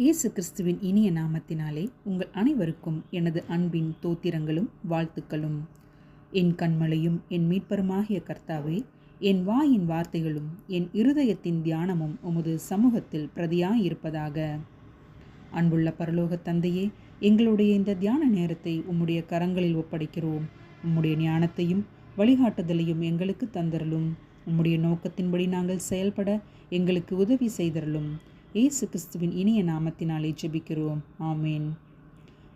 இயேசு கிறிஸ்துவின் இனிய நாமத்தினாலே உங்கள் அனைவருக்கும் எனது அன்பின் தோத்திரங்களும் வாழ்த்துக்களும். என் கண்மலையும் என் மீட்பருமாகிய கர்த்தாவே என் வாயின் வார்த்தைகளும் என் இருதயத்தின் தியானமும் உமது சமூகத்தில் பிரதியாயிருப்பதாக. அன்புள்ள பரலோக தந்தையே எங்களுடைய இந்த தியான நேரத்தை உம்முடைய கரங்களில் ஒப்படைக்கிறோம். உம்முடைய ஞானத்தையும் வழிகாட்டுதலையும் எங்களுக்கு தந்தரலும் உம்முடைய நோக்கத்தின்படி நாங்கள் செயல்பட எங்களுக்கு உதவி செய்தரலும் இயேசு கிறிஸ்துவின் இனிய நாமத்தினாலே ஜெபிக்கிறோம். ஆமேன்.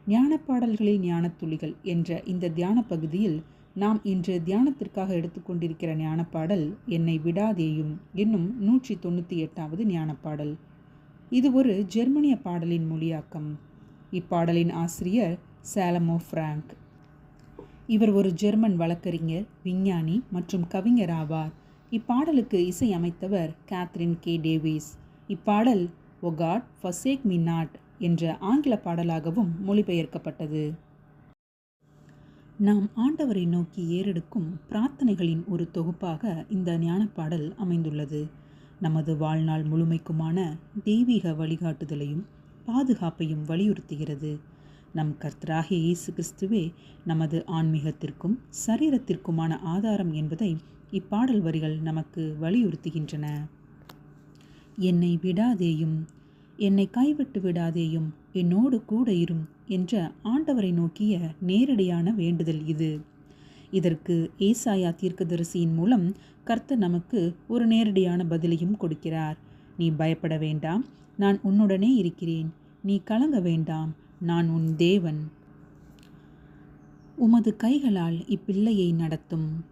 ஞான பாடல்களில் ஞானத்துளிகள் என்ற இந்த தியான பகுதியில் நாம் இன்று தியானத்திற்காக எடுத்துக்கொண்டிருக்கிற ஞானப்பாடல் என்னை விடாதேயும் என்னும் நூற்றி தொண்ணூற்றி எட்டாவது ஞானப்பாடல். இது ஒரு ஜெர்மனிய பாடலின் மொழியாக்கம். இப்பாடலின் ஆசிரியர் சாலமோ ஃப்ராங்க் இவர் ஒரு ஜெர்மன் வழக்கறிஞர் விஞ்ஞானி மற்றும் கவிஞர் ஆவார். இப்பாடலுக்கு இசையமைத்தவர் கேத்ரின் கே. டேவிஸ். இப்பாடல் ஒ காட் ஃபசேக் மீ நாட் என்ற ஆங்கில பாடலாகவும் மொழிபெயர்க்கப்பட்டது. நாம் ஆண்டவரை நோக்கி ஏறெடுக்கும் பிரார்த்தனைகளின் ஒரு தொகுப்பாக இந்த ஞானப்பாடல் அமைந்துள்ளது. நமது வாழ்நாள் முழுமைக்குமான தெய்வீக வழிகாட்டுதலையும் பாதுகாப்பையும் வலியுறுத்துகிறது. நம் கர்த்தராகிய இயேசு கிறிஸ்துவே நமது ஆன்மீகத்திற்கும் சரீரத்திற்குமான ஆதாரம் என்பதை இப்பாடல் வரிகள் நமக்கு வலியுறுத்துகின்றன. என்னை விடாதேயும் என்னை கைவிட்டு விடாதேயும் என்னோடு கூட இரும் என்ற ஆண்டவரை நோக்கிய நேரடியான வேண்டுதல் இது. இதற்கு ஏசாயா தீர்க்கதரிசியின் மூலம் கர்த்தர் நமக்கு ஒரு நேரடியான பதிலையும் கொடுக்கிறார். நீ பயப்பட வேண்டாம் நான் உன்னுடனே இருக்கிறேன். நீ கலங்க வேண்டாம் நான் உன் தேவன். உமது கைகளால் இப்பிள்ளையை நடத்தும்.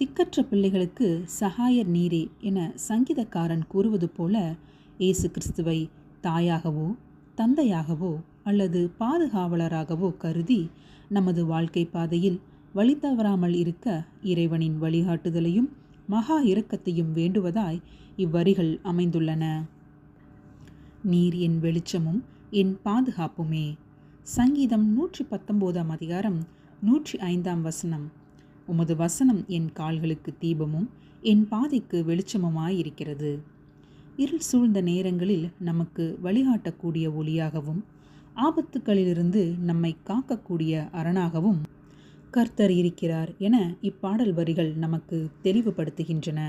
திக்கற்ற பிள்ளைகளுக்கு சகாயர் நீரே என சங்கீதக்காரன் கூறுவது போல இயேசு கிறிஸ்துவை தாயாகவோ தந்தையாகவோ அல்லது பாதுகாவலராகவோ கருதி நமது வாழ்க்கை பாதையில் வழி தவறாமல் இருக்க இறைவனின் வழிகாட்டுதலையும் மகா இரக்கத்தையும் வேண்டுவதாய் இவ்வரிகள் அமைந்துள்ளன. நீர் என் வெளிச்சமும் என் பாதுகாப்புமே. சங்கீதம் நூற்றி பத்தொம்போதாம் அதிகாரம் நூற்றி ஐந்தாம் வசனம். உமது வசனம் என் கால்களுக்கு தீபமும் என் பாதைக்கு வெளிச்சமுமாயிருக்கிறது. இருள் சூழ்ந்த நேரங்களில் நமக்கு வழிகாட்டக்கூடிய ஒளியாகவும் ஆபத்துக்களிலிருந்து நம்மை காக்கக்கூடிய அரணாகவும் கர்த்தர் இருக்கிறார் என இப்பாடல் வரிகள் நமக்கு தெளிவுபடுத்துகின்றன.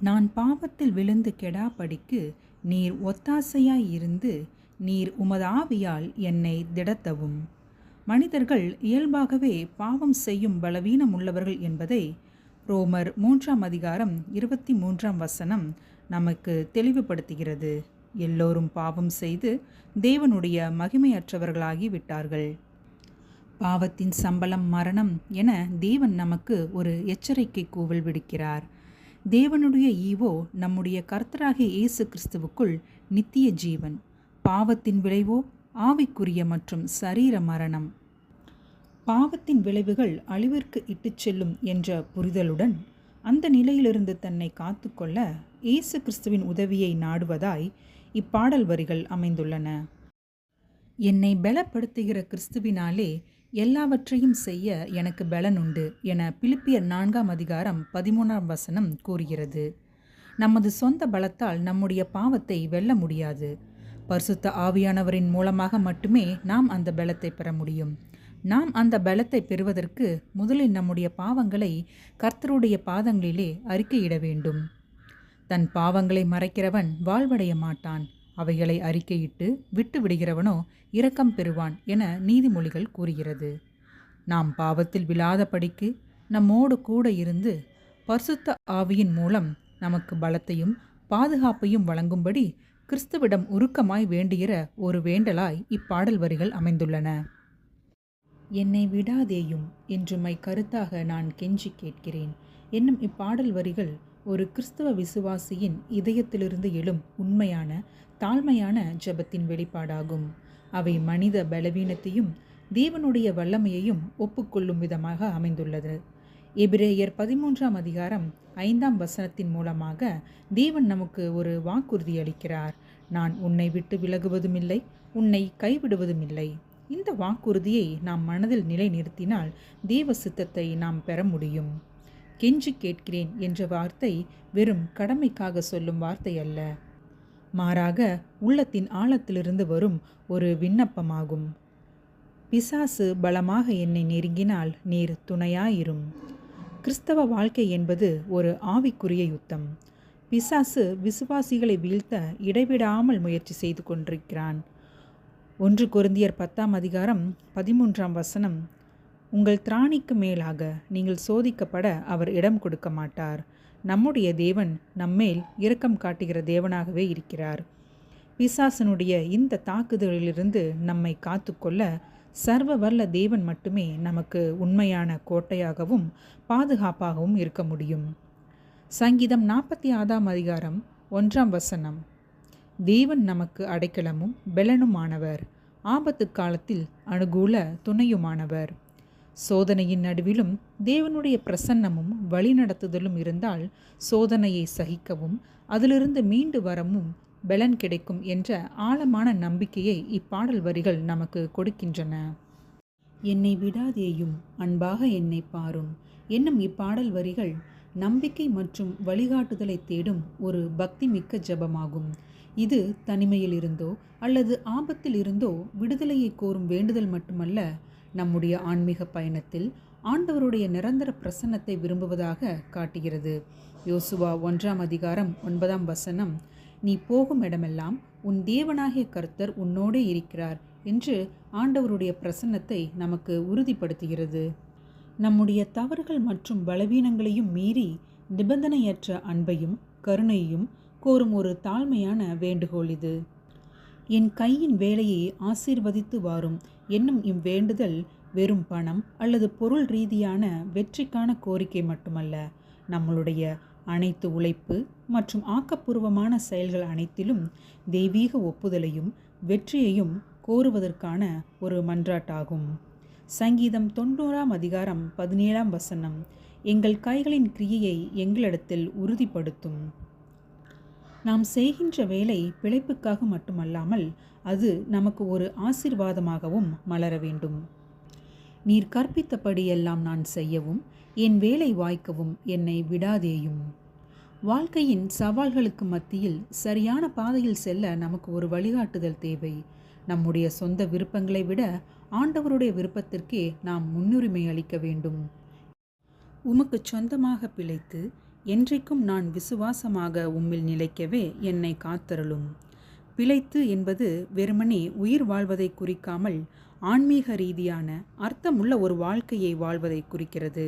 நான் பாவத்தில் விழுந்து கெடாபடிக்கு நீர் ஒத்தாசையாய் இருந்து நீர் உமது ஆவியால் என்னை திடத்தவும். மனிதர்கள் இயல்பாகவே பாவம் செய்யும் பலவீனம் உள்ளவர்கள் என்பதை ரோமர் மூன்றாம் அதிகாரம் இருபத்தி மூன்றாம் வசனம் நமக்கு தெளிவுபடுத்துகிறது. எல்லோரும் பாவம் செய்து தேவனுடைய மகிமையற்றவர்களாகி விட்டார்கள். பாவத்தின் சம்பளம் மரணம் என தேவன் நமக்கு ஒரு எச்சரிக்கை கூவல் விடுக்கிறார். தேவனுடைய ஈவோ நம்முடைய கர்த்தராகிய இயேசு கிறிஸ்துவுக்குள் நித்திய ஜீவன். பாவத்தின் விளைவோ ஆவிக்குரிய மற்றும் சரீர மரணம். பாவத்தின் விளைவுகள் அழிவிற்கு இட்டுச் செல்லும் என்ற புரிதலுடன் அந்த நிலையிலிருந்து தன்னை காத்துக்கொள்ள இயேசு கிறிஸ்துவின் உதவியை நாடுவதாய் இப்பாடல் வரிகள் அமைந்துள்ளன. என்னை பலப்படுத்துகிற கிறிஸ்துவினாலே எல்லாவற்றையும் செய்ய எனக்கு பலன் உண்டு என பிலிப்பியர் நான்காம் அதிகாரம் பதிமூணாம் வசனம் கூறுகிறது. நமது சொந்த பலத்தால் நம்முடைய பாவத்தை வெல்ல முடியாது. பரிசுத்த ஆவியானவரின் மூலமாக மட்டுமே நாம் அந்த பலத்தை பெற முடியும். நாம் அந்த பலத்தை பெறுவதற்கு முதலில் நம்முடைய பாவங்களை கர்த்தருடைய பாதங்களிலே அறிக்கையிட வேண்டும். தன் பாவங்களை மறைக்கிறவன் வாழ்வடைய மாட்டான். அவைகளை அறிக்கையிட்டு விட்டு விடுகிறவனோ இரக்கம் பெறுவான் என நீதிமொழிகள் கூறுகிறது. நாம் பாவத்தில் விழாதபடிக்கு நம்மோடு கூட இருந்து பரிசுத்த ஆவியின் மூலம் நமக்கு பலத்தையும் பாதுகாப்பையும் வழங்கும்படி கிறிஸ்துவிடம் உருக்கமாய் வேண்டுகிற ஒரு வேண்டலாய் இப்பாடல் வரிகள் அமைந்துள்ளன. என்னை விடாதேயும் என்றுமை கருத்தாக நான் கெஞ்சி கேட்கிறேன் என்னும் இப்பாடல் வரிகள் ஒரு கிறிஸ்தவ விசுவாசியின் இதயத்திலிருந்து எழும் உண்மையான தாழ்மையான ஜபத்தின் வெளிப்பாடாகும். அவை மனித பலவீனத்தையும் தேவனுடைய வல்லமையையும் ஒப்புக்கொள்ளும் விதமாக அமைந்துள்ளது. எபிரேயர் பதிமூன்றாம் அதிகாரம் ஐந்தாம் வசனத்தின் மூலமாக தேவன் நமக்கு ஒரு வாக்குறுதி அளிக்கிறார். நான் உன்னை விட்டு விலகுவதுமில்லை உன்னை கைவிடுவதுமில்லை. இந்த வாக்குறுதியை நாம் மனதில் நிலைநிறுத்தினால் தேவ சித்தத்தை நாம் பெற முடியும். கெஞ்சி கேட்கிறேன் என்ற வார்த்தை வெறும் கடமைக்காக சொல்லும் வார்த்தை அல்ல. மாறாக உள்ளத்தின் ஆழத்திலிருந்து வரும் ஒரு விண்ணப்பமாகும். பிசாசு பலமாக என்னை நெருங்கினால் நீர் துணையாயிரும். கிறிஸ்தவ வாழ்க்கை என்பது ஒரு ஆவிக்குரிய யுத்தம். பிசாசு விசுவாசிகளை வீழ்த்த இடைவிடாமல் முயற்சி செய்து கொண்டிருக்கிறான். ஒன்று குருந்தியர் பத்தாம் அதிகாரம் பதிமூன்றாம் வசனம் உங்கள் திராணிக்கு மேலாக நீங்கள் சோதிக்கப்பட அவர் இடம் கொடுக்க மாட்டார். நம்முடைய தேவன் நம்மேல் இரக்கம் காட்டுகிற தேவனாகவே இருக்கிறார். பிசாசனுடைய இந்த தாக்குதலிலிருந்து நம்மை காத்துக்கொள்ள சர்வ வல்ல தேவன் மட்டுமே நமக்கு உண்மையான கோட்டையாகவும் பாதுகாப்பாகவும் இருக்க முடியும். சங்கீதம் நாற்பத்தி ஆறாம் அதிகாரம் ஒன்றாம் வசனம். தேவன் நமக்கு அடைக்கலமும் பெலனுமானவர். ஆபத்து காலத்தில் அனுகூல துணையுமானவர். சோதனையின் நடுவிலும் தேவனுடைய பிரசன்னமும் வழிநடத்துதலும் இருந்தால் சோதனையை சகிக்கவும் அதிலிருந்து மீண்டு வரவும் பெலன் கிடைக்கும் என்ற ஆழமான நம்பிக்கையை இப்பாடல் வரிகள் நமக்கு கொடுக்கின்றன. என்னை விடாதேயும் அன்பாக என்னை பாரும். என்னும் இப்பாடல் வரிகள் நம்பிக்கை மற்றும் வழிகாட்டுதலை தேடும் ஒரு பக்தி மிக்க ஜபமாகும். இது தனிமையில் இருந்தோ அல்லது ஆபத்தில் இருந்தோ விடுதலையை கோரும் வேண்டுதல் மட்டுமல்ல நம்முடைய ஆன்மீக பயணத்தில் ஆண்டவருடைய நிரந்தர பிரசன்னத்தை விரும்புவதாக காட்டுகிறது. யோசுவா ஒன்றாம் அதிகாரம் ஒன்பதாம் வசனம் நீ போகும் இடமெல்லாம் உன் தேவனாகிய கர்த்தர் உன்னோடே இருக்கிறார் என்று ஆண்டவருடைய பிரசன்னத்தை நமக்கு உறுதிப்படுத்துகிறது. நம்முடைய தவறுகள் மற்றும் பலவீனங்களையும் மீறி நிபந்தனையற்ற அன்பையும் கருணையும் கோரும் ஒரு தாழ்மையான வேண்டுகோள் இது. என் கையின் வேலையை ஆசீர்வதித்து வாரும் என்னும் இவ்வேண்டுதல் வெறும் பணம் அல்லது பொருள் ரீதியான வெற்றிக்கான கோரிக்கை மட்டுமல்ல நம்மளுடைய அனைத்து உழைப்பு மற்றும் ஆக்கப்பூர்வமான செயல்கள் அனைத்திலும் தெய்வீக ஒப்புதலையும் வெற்றியையும் கோருவதற்கான ஒரு மன்றாட்டாகும். சங்கீதம் தொண்ணூறாம் அதிகாரம் பதினேழாம் வசனம் எங்கள் கைகளின் கிரியையை எங்களிடத்தில் உறுதிப்படுத்தும். நாம் செய்கின்ற வேலை பிழைப்புக்காக மட்டுமல்லாமல் அது நமக்கு ஒரு ஆசீர்வாதமாகவும் மலர வேண்டும். நீர் கற்பித்தபடியெல்லாம் நான் செய்யவும் என் வேலை வாய்க்கவும் என்னை விடாதேயும். வாழ்க்கையின் சவால்களுக்கு மத்தியில் சரியான பாதையில் செல்ல நமக்கு ஒரு வழிகாட்டுதல் தேவை. நம்முடைய சொந்த விருப்பங்களை விட ஆண்டவருடைய விருப்பத்திற்கே நாம் முன்னுரிமை அளிக்க வேண்டும். உமக்கு சொந்தமாக பிழைத்து என்றைக்கும் நான் விசுவாசமாக உம்மில் நிலைக்கவே என்னை காத்தருளும். பிழைத்து என்பது வெறுமனே உயிர் வாழ்வதை குறிக்காமல் ஆன்மீக ரீதியான அர்த்தமுள்ள ஒரு வாழ்க்கையை வாழ்வதை குறிக்கிறது.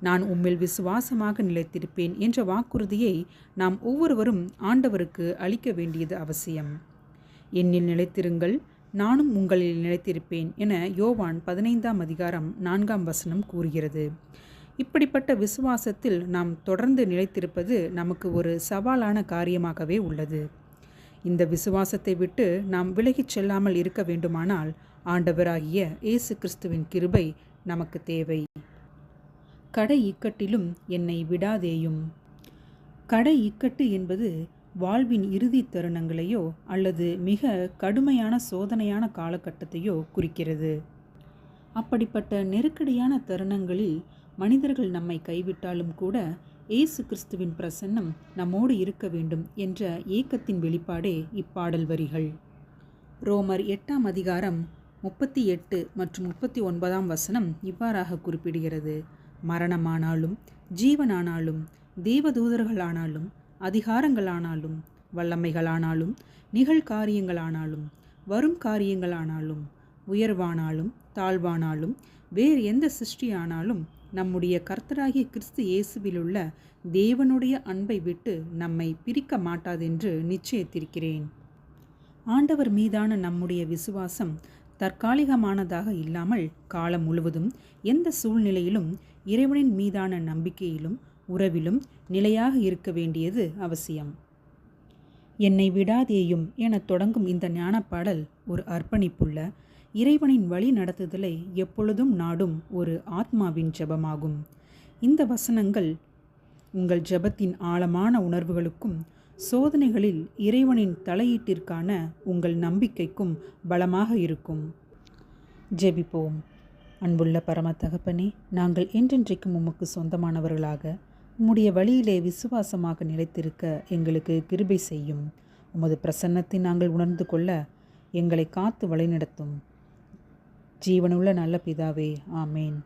நான் உம்மில் விசுவாசமாக நிலைத்திருப்பேன் என்ற வாக்குறுதியை நாம் ஒவ்வொருவரும் ஆண்டவருக்கு அளிக்க வேண்டியது அவசியம். என்னில் நிலைத்திருங்கள் நானும் உங்களில் நிலைத்திருப்பேன் என யோவான் பதினைந்தாம் அதிகாரம் நான்காம் வசனம் கூறுகிறது. இப்படிப்பட்ட விசுவாசத்தில் நாம் தொடர்ந்து நிலைத்திருப்பது நமக்கு ஒரு சவாலான காரியமாகவே உள்ளது. இந்த விசுவாசத்தை விட்டு நாம் விலகிச் செல்லாமல் இருக்க வேண்டுமானால் ஆண்டவராகிய இயேசு கிறிஸ்துவின் கிருபை நமக்கு தேவை. கடை இக்கட்டிலும் என்னை விடாதேயும். கடை இக்கட்டு என்பது வாழ்வின் இறுதி தருணங்களையோ அல்லது மிக கடுமையான சோதனையான காலகட்டத்தையோ குறிக்கிறது. அப்படிப்பட்ட நெருக்கடியான தருணங்களில் மனிதர்கள் நம்மை கைவிட்டாலும் கூட இயேசு கிறிஸ்துவின் பிரசன்னம் நம்மோடு இருக்க வேண்டும் என்ற ஏக்கத்தின் வெளிப்பாடே இப்பாடல் வரிகள். ரோமர் எட்டாம் அதிகாரம் முப்பத்தி எட்டு மற்றும் முப்பத்தி ஒன்பதாம் வசனம் இவ்வாறாக குறிப்பிடுகிறது. மரணமானாலும் ஜீவனானாலும் தேவதூதர்களானாலும் அதிகாரங்களானாலும் வல்லமைகளானாலும் நிகழ்காரியங்களானாலும் வரும் காரியங்களானாலும் உயர்வானாலும் தாழ்வானாலும் வேறு எந்த சிருஷ்டியானாலும் நம்முடைய கர்த்தராகிய கிறிஸ்து இயேசுவிலுள்ள தேவனுடைய அன்பை விட்டு நம்மை பிரிக்க மாட்டாதென்று நிச்சயத்திருக்கிறேன். ஆண்டவர் மீதான நம்முடைய விசுவாசம் தற்காலிகமானதாக இல்லாமல் காலம் முழுவதும் எந்த சூழ்நிலையிலும் இறைவனின் மீதான நம்பிக்கையிலும் உறவிலும் நிலையாக இருக்க வேண்டியது அவசியம். என்னை விடாதேயும் என தொடங்கும் இந்த ஞானப்பாடல் ஒரு அர்ப்பணிப்புள்ள இறைவனின் வழி நடத்துதலை எப்பொழுதும் நாடும் ஒரு ஆத்மாவின் ஜெபமாகும். இந்த வசனங்கள் உங்கள் ஜெபத்தின் ஆழமான உணர்வுகளுக்கும் சோதனைகளில் இறைவனின் தலையீட்டிற்கான உங்கள் நம்பிக்கைக்கும் பலமாக இருக்கும். ஜெபிப்போம். அன்புள்ள பரம தகப்பனே நாங்கள் என்றென்றைக்கும் உமக்கு சொந்தமானவர்களாக உம்முடைய வழியிலே விசுவாசமாக நிலைத்திருக்க எங்களுக்கு கிருபை செய்யும். உமது பிரசன்னத்தை நாங்கள் உணர்ந்து கொள்ள எங்களை காத்து வழிநடத்தும். ஜீவனுள்ள நல்ல பிதாவே ஆமேன்.